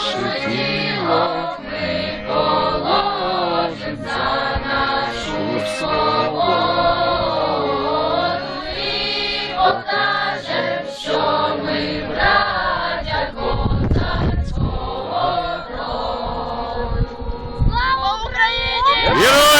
наше тіло ми положим за нашу свободу і покажем, що ми браття козацького роду. Слава Україні!